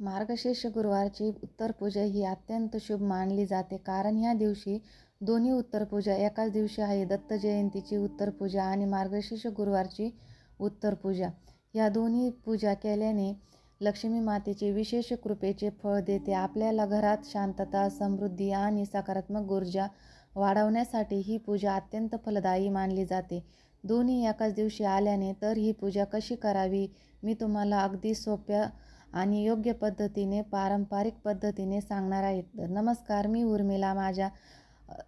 मार्गशीर्ष गुरुवारची उत्तर पूजा ही अत्यंत शुभ मानली जाते. कारण ह्या दिवशी दोन्ही उत्तर पूजा एकाच दिवशी आहे दत्त जयंतीची उत्तर पूजा आणि मार्गशीर्ष गुरुवारची उत्तर पूजा या दोन्ही पूजा केल्याने लक्ष्मी मातेचे विशेष कृपेचे फळ देते. आपल्याला घरात शांतता समृद्धी आणि सकारात्मक ऊर्जा वाढवण्यासाठी ही पूजा अत्यंत फलदायी मानली जाते. दोन्ही एकाच दिवशी आल्याने तर ही पूजा कशी करावी? मी तुम्हाला अगदी सोप्या आणि योग्य पद्धतीने पारंपरिक पद्धतीने सांगणार आहेत. तर नमस्कार मी उर्मिला. माझ्या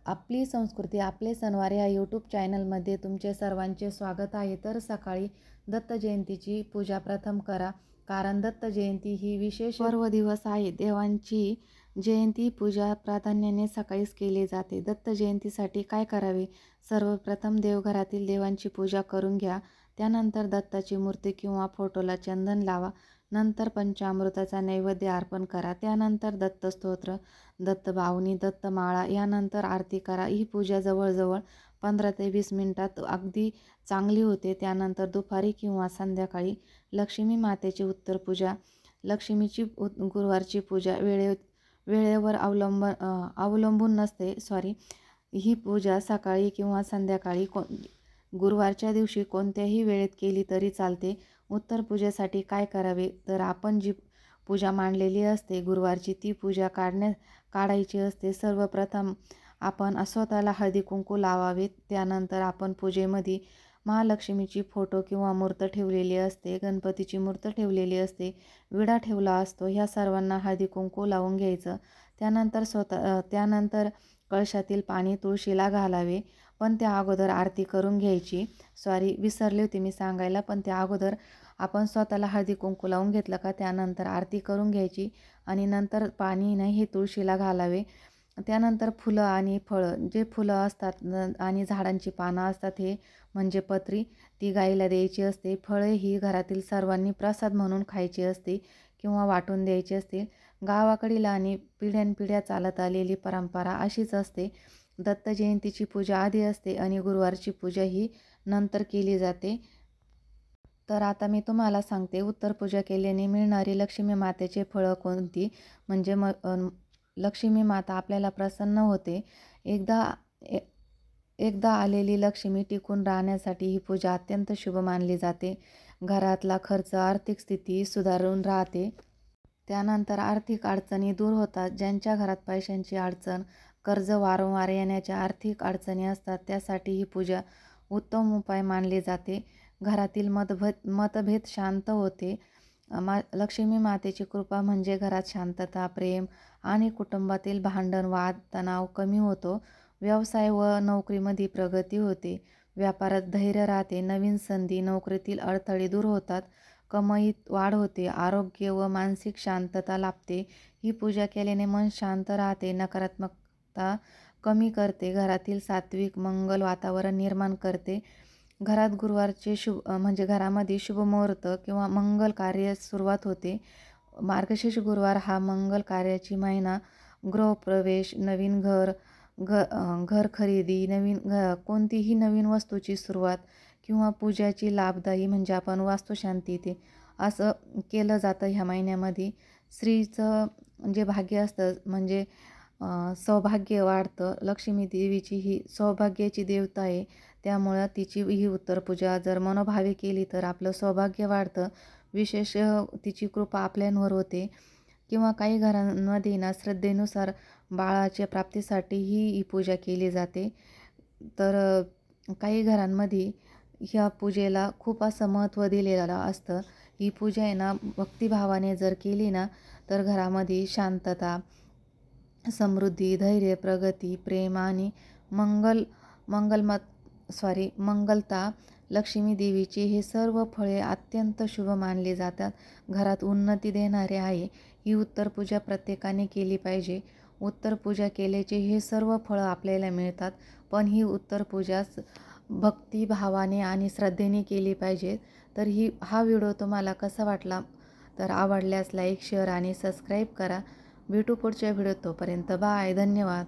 आपली संस्कृती आपले सणवार या यूट्यूब चॅनलमध्ये तुमचे सर्वांचे स्वागत आहे. तर सकाळी दत्त जयंतीची पूजा प्रथम करा कारण दत्त जयंती ही विशेष पर्व दिवस आहे. देवांची जयंती पूजा प्राधान्याने सकाळीच केली जाते. दत्त जयंतीसाठी काय करावे? सर्वप्रथम देवघरातील देवांची पूजा करून घ्या. त्यानंतर दत्ताची मूर्ती किंवा फोटोला चंदन लावा. नंतर पंचामृताचा नैवेद्य अर्पण करा त्यानंतर दत्तस्तोत्र दत्तबावनी दत्तमाळा यानंतर आरती करा. ही पूजा जवळजवळ पंधरा ते वीस मिनिटात अगदी चांगली होते. त्यानंतर दुपारी किंवा संध्याकाळी लक्ष्मी मातेची उत्तर पूजा लक्ष्मीची उत- गुरुवारची पूजा वेळे वेळेवर अवलंब अवलंबून नसते. सॉरी ही पूजा सकाळी किंवा संध्याकाळी को गुरुवारच्या दिवशी कोणत्याही वेळेत केली तरी चालते. उत्तर पूजेसाठी काय करावे? तर आपण जी पूजा मांडलेली असते गुरुवारची ती पूजा काढण्या काढायची असते. सर्वप्रथम आपण स्वतःला हळदी कुंकू लावावे त्यानंतर आपण पूजेमध्ये महालक्ष्मीची फोटो किंवा मूर्त ठेवलेली असते गणपतीची मूर्त ठेवलेली असते विडा ठेवला असतो. ह्या सर्वांना हळदी कुंकू लावून घ्यायचं. त्यानंतर स्वतः त्यानंतर कळशातील पाणी तुळशीला घालावे. पण त्या अगोदर आरती करून घ्यायची. सॉरी विसरली होती मी सांगायला पण त्या अगोदर आपण स्वतःला हळदी कुंकू लावून घेतलं का त्यानंतर आरती करून घ्यायची आणि नंतर पाणी नाही हे तुळशीला घालावे. त्यानंतर फुलं आणि फळं जे फुलं असतात न- आणि झाडांची पानं असतात हे म्हणजे पत्री ती गाईला द्यायची असते. फळे ही घरातील सर्वांनी प्रसाद म्हणून खायची असते किंवा वाटून द्यायची असते. गावाकडील आणि पिढ्यानपिढ्या चालत आलेली परंपरा अशीच असते. दत्त जयंतीची पूजा आधी असते आणि गुरुवारची पूजा ही नंतर केली जाते. तर आता मी तुम्हाला सांगते उत्तर पूजा केल्याने मिळणारी लक्ष्मी मातेचे फळं कोणती? म्हणजे म लक्ष्मी माता आपल्याला प्रसन्न होते. एकदा ए- एकदा आलेली लक्ष्मी टिकून राहण्यासाठी ही पूजा अत्यंत शुभ मानली जाते. घरातला खर्च आर्थिक स्थिती सुधारून राहते. त्यानंतर आर्थिक अडचणी दूर होतात. ज्यांच्या घरात पैशांची अडचण कर्ज वारंवार येण्याच्या आर्थिक अडचणी असतात त्यासाठी ही पूजा उत्तम उपाय मानली जाते. घरातील मतभेद मतभेद शांत होते. मा लक्ष्मी मातेची कृपा म्हणजे घरात शांतता प्रेम आणि कुटुंबातील भांडण वाद तणाव कमी होतो. व्यवसाय व नोकरीमध्ये प्रगती होते. व्यापारात धैर्य राहते. नवीन संधी नोकरीतील अडथळे दूर होतात. कमाईत वाढ होते. आरोग्य व मानसिक शांतता लाभते. ही पूजा केल्याने मन शांत राहते. नकारात्मक नकारात्मकता कमी करते. घरातील सात्विक मंगल वातावरण निर्माण करते. घरात गुरुवारचे शुभ म्हणजे घरामध्ये शुभ मुहूर्त किंवा मंगल कार्य सुरुवात होते. मार्गशीर्ष गुरुवार हा मंगल कार्याची महिना. गृहप्रवेश नवीन घर घ घर खरेदी नवीन घ कोणतीही नवीन वस्तूची सुरुवात किंवा पूजाची लाभदायी म्हणजे आपण वास्तुशांती ते असं केलं जातं ह्या महिन्यामध्ये. स्त्रीचं जे भाग्य असतं म्हणजे सौभाग्य वाढतं. लक्ष्मी देवीची ही सौभाग्याची देवता आहे. त्यामुळं तिची ही उत्तरपूजा जर मनोभावे केली तर आपलं सौभाग्य वाढतं. विशेष तिची कृपा आपल्यांवर होते. किंवा काही घरांमध्ये ना श्रद्धेनुसार बाळाच्या प्राप्तीसाठी ही पूजा केली जाते. तर काही घरांमध्ये ह्या पूजेला खूप असं महत्त्व दिलेलं असतं. ही पूजा आहे ना भक्तिभावाने जर केली ना तर घरामध्ये शांतता समृद्धी धैर्य प्रगती प्रेम आणि मंगल मंगलमत सॉरी मंगलता लक्ष्मी देवीची हे सर्व फळे अत्यंत शुभ मानली जातात. घरात उन्नती देणारे आहे ही उत्तर पूजा प्रत्येकाने केली पाहिजे. उत्तर पूजा केल्याचे हे सर्व फळं आपल्याला मिळतात पण ही उत्तर पूजा भक्तिभावाने आणि श्रद्धेने केली पाहिजे. तर ही हा व्हिडिओ तुम्हाला कसा वाटला? तर आवडल्यास लाईक शेअर आणि सबस्क्राईब करा. भेटू पुढच्या व्हिडिओ तोपर्यंत बाय धन्यवाद.